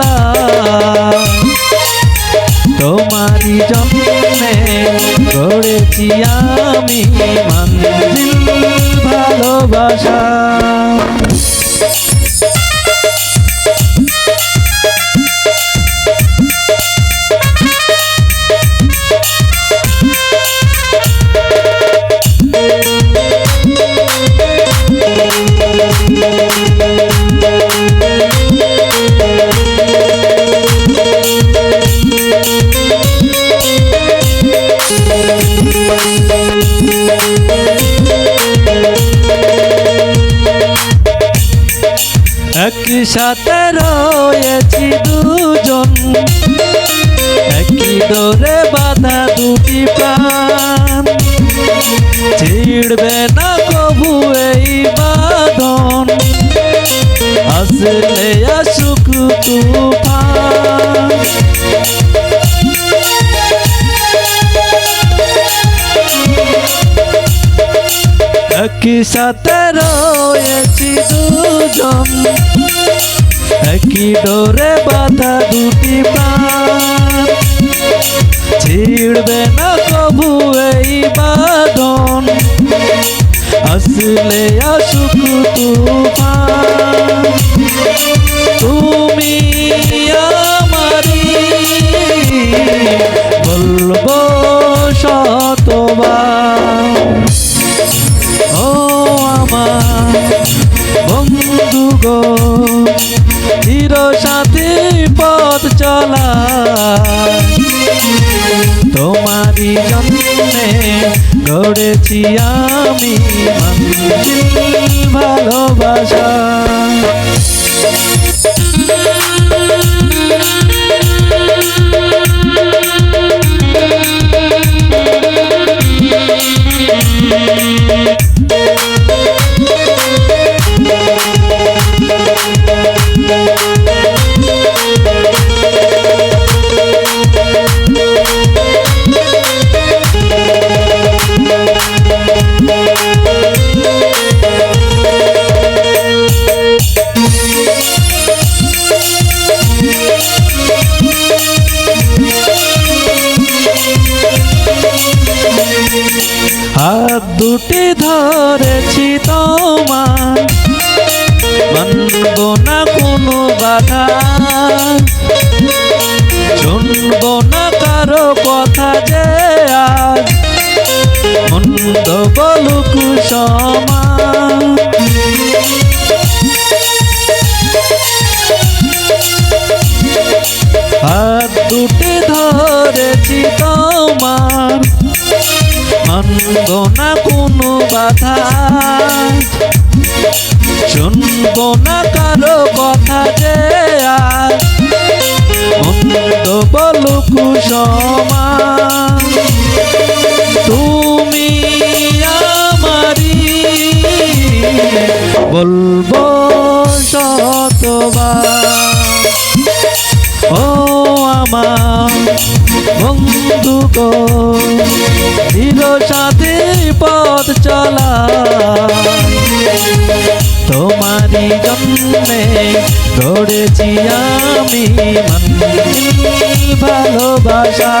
না তোমারই জন্মে গড়েছি আমি মঞ্জিল ভালোবাসা। সাথে রয়েছি দুজন। একই ডোরে বাঁধা দুটি প্রাণ। ছিড়বে না কবু এই বাঁধন। আসলে আসুক তুফান। একই সাথে রয়েছি দুজন। একই ডোরে বাধা দুটি প্রাণ ছিড়বে না কবু এই বাঁধন। আসলে আসুক তুফান বন্ধু গো চির সাথী পথ চলা। তোমারই জন্যে গড়েছি আমি ভালোবাসা। হাত দুটি ধরেছি তোমার। মানব না কোনো বাধা। শুনব না কারও কথা যে আজ। মন্দ বলুক সমান হাত দুটি ধরেছি তোমার। মানব না কোনো বাধা? শুনব না কারও কথা যে আজ মন্দ বলুক তুমি আমারি বলব শতবার, ও আমার বন্ধু গো পথ চলা। তোমারি জন্মে গড়েছি আমি ভালোবাসা।